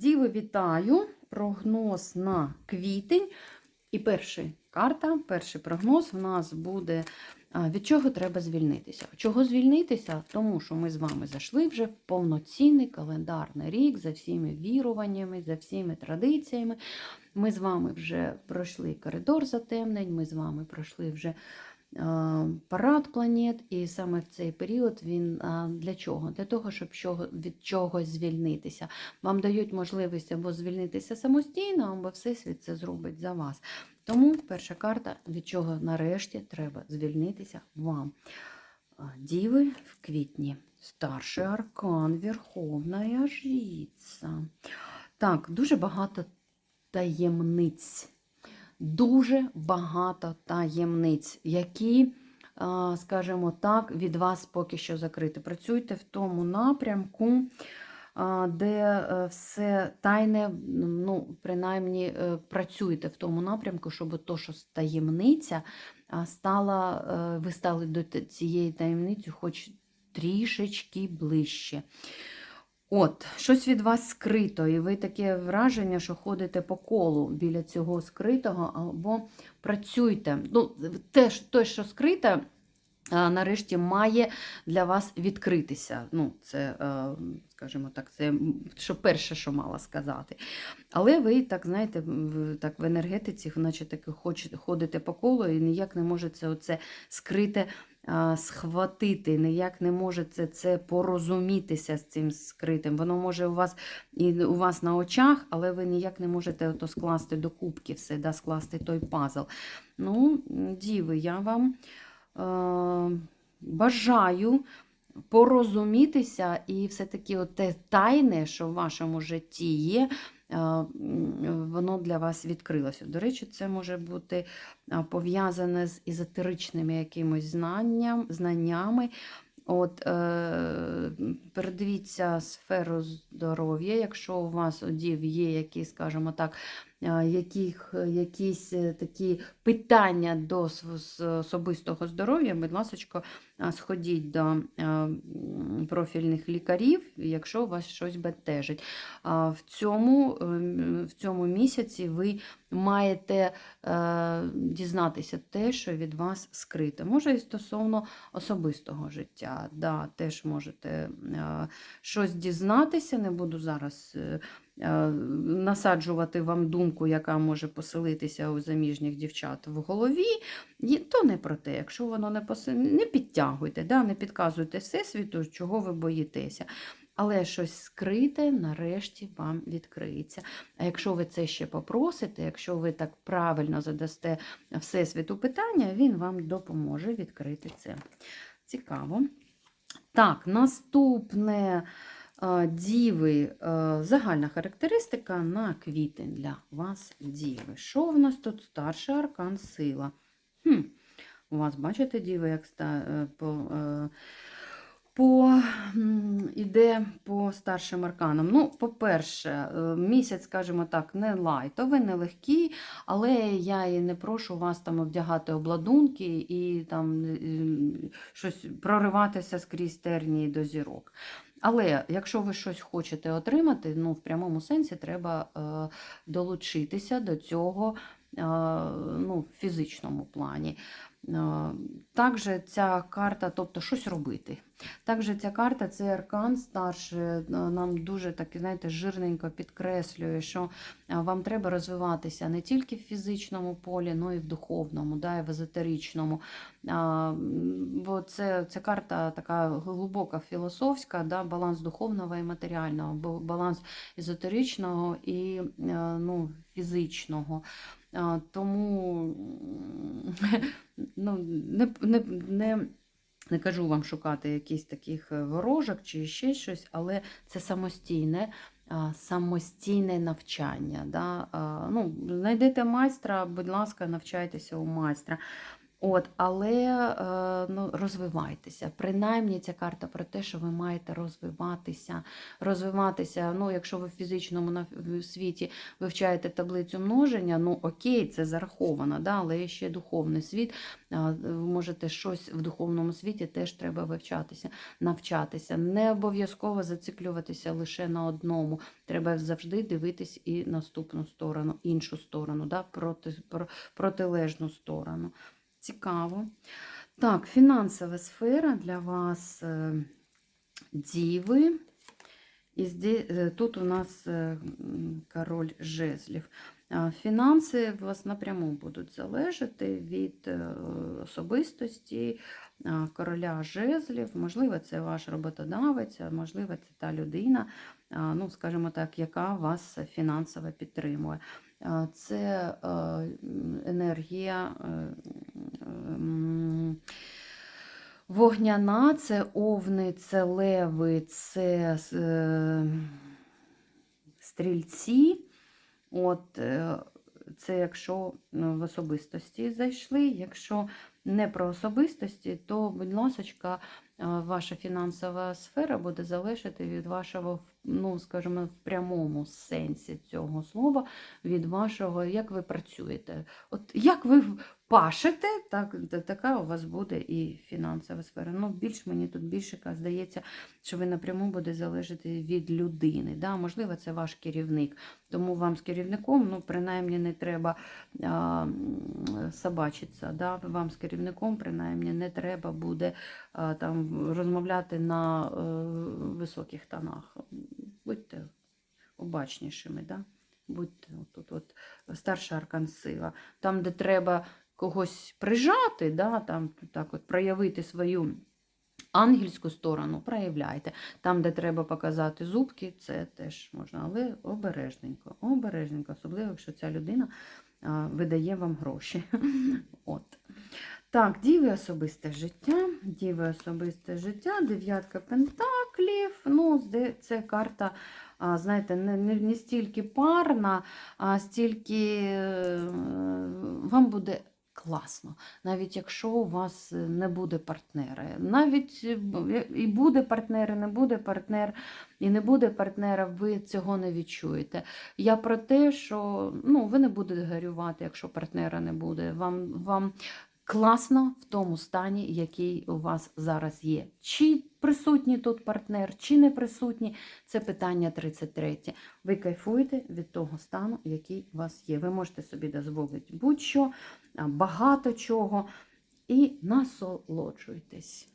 Діви, вітаю! Прогноз на квітень. І перша карта, перший прогноз в нас буде від чого треба звільнитися. Чого звільнитися? Тому що ми з вами зайшли вже в повноцінний календарний рік за всіми віруваннями, за всіми традиціями. Ми з вами вже пройшли коридор затемнень, ми з вами пройшли вже парад планет, і саме в цей період він для чого? Для того, щоб від чогось звільнитися. Вам дають можливість або звільнитися самостійно, або Всесвіт це зробить за вас. Тому перша карта, від чого нарешті треба звільнитися вам. Діви в квітні. Старший аркан, Верховна Жриця. Так, дуже багато таємниць. Дуже багато таємниць, які, скажімо так, від вас поки що закриті. Працюйте в тому напрямку, де е, все тайне, ну, принаймні, е, працюйте в тому напрямку, щоб то, що таємниця, стала, е, ви стали до цієї таємниці хоч трішечки ближче. От, щось від вас скрито, і ви таке враження, що ходите по колу біля цього скритого, або працюйте. Ну, те, те, що скрите, нарешті має для вас відкритися. Ну, це, скажімо так, це що перше, що мала сказати. Але ви так, знаєте, так в енергетиці, наче таки хочете, ходите по колу і ніяк не можете оце скрите схватити, ніяк не можете це порозумітися з цим скритим. Воно може у вас і у вас на очах, але ви ніяк не можете ото скласти до кубки все, да, скласти той пазл. Ну, діви, я вам е, бажаю порозумітися і все-таки те тайне, що в вашому житті є, воно для вас відкрилося. До речі, це може бути пов'язане з езотеричними якимось знанням, знаннями. От, е, передивіться сферу здоров'я, якщо у вас одів є які, скажімо так, е, яких, якісь е, такі питання до особистого здоров'я, будь ласка, сходіть до е, профільних лікарів, якщо у вас щось бентежить. В цьому, в цьому місяці ви маєте е, дізнатися те, що від вас скрите. Може, і стосовно особистого життя. Да, теж можете е, щось дізнатися, не буду зараз е, е, насаджувати вам думку, яка може поселитися у заміжніх дівчат в голові. То не про те, якщо воно не поси... не підтягуйте, да, не підказуйте Всесвіту, чого ви боїтеся. Але щось скрите нарешті вам відкриється. А якщо ви це ще попросите, якщо ви так правильно задасте Всесвіту питання, він вам допоможе відкрити це. Цікаво. Так, наступне е, діви, е, загальна характеристика на квітень для вас діви. Що в нас тут старший аркан сила? Хм, у вас, бачите, діви, як ста, е, по, е, по, іде по старшим арканам. Ну, по-перше, місяць, скажімо так, не лайтовий, не легкий, але я і не прошу вас там вдягати обладунки і там щось прориватися скрізь тернії до зірок. Але якщо ви щось хочете отримати, ну в прямому сенсі треба е, долучитися до цього е, ну, в фізичному плані. Е, Також ця карта, тобто щось робити. Також ця карта, цей аркан старший, е, нам дуже так, знаєте, жирненько підкреслює, що е, вам треба розвиватися не тільки в фізичному полі, але й в духовному, да, і в езотеричному. Бо це, ця карта така глибока філософська, да, баланс духовного і матеріального, баланс езотеричного і ну, фізичного. Тому ну, не, не, не, не кажу вам шукати якісь таких е, ворожок чи ще щось, але це самостійне. Самостійне навчання. Да? Ну, знайдете майстра, будь ласка, навчайтеся у майстра. От, але е, ну, розвивайтеся. Принаймні ця карта про те, що ви маєте розвиватися. Розвиватися, ну, якщо ви в фізичному світі вивчаєте таблицю множення, ну окей, це зараховано, да, але є ще духовний світ. Ви можете щось в духовному світі теж треба вивчатися, навчатися. Не обов'язково зациклюватися лише на одному. Треба завжди дивитись і наступну сторону, іншу сторону, да, проти, про- протилежну сторону. Цікаво. Так, фінансова сфера для вас е, діви. І е, тут у нас е, король жезлів. Фінанси у вас напряму будуть залежати від особистості короля жезлів. Можливо, це ваш роботодавець, можливо, це та людина, ну, скажімо так, яка вас фінансово підтримує. Це енергія. Е, Вогняна це овни, це леви, це е, стрільці. От, е, це якщо в особистості зайшли. Якщо не про особистості, то, будь ласка, ваша фінансова сфера буде залежати від вашого, ну, скажімо, в прямому сенсі цього слова, від вашого, як ви працюєте. От як ви пашете, так, така у вас буде і фінансова сфера. Ну, більш мені тут більше здається, що ви напряму буде залежати від людини. Да? Можливо, це ваш керівник. Тому вам з керівником, ну, принаймні, не треба а, собачитися. Да? Вам з керівником, принаймні, не треба буде а, там, розмовляти на е, високих тонах. Будьте обачнішими. Да? Будьте тут от, старша аркан сила. Там, де треба когось прижати, да, там так от проявити свою ангельську сторону, проявляйте. Там, де треба показати зубки, це теж можна, але обережненько, обережненько, особливо, якщо ця людина видає вам гроші. От. Так, діви особисте життя, діви особисте життя, дев'ятка пентаклів. Ну, це карта, знаєте, не, не, не стільки парна, а стільки е, вам буде класно, навіть якщо у вас не буде партнера. Навіть е, і буде партнер, і не буде партнер, і не буде партнера, ви цього не відчуєте. Я про те, що ну, ви не будете гарювати, якщо партнера не буде. Вам, вам класно в тому стані, який у вас зараз є. Чи присутній тут партнер, чи не присутній, це питання 33. Ви кайфуєте від того стану, який у вас є. Ви можете собі дозволити будь-що, багато чого, і насолоджуйтесь.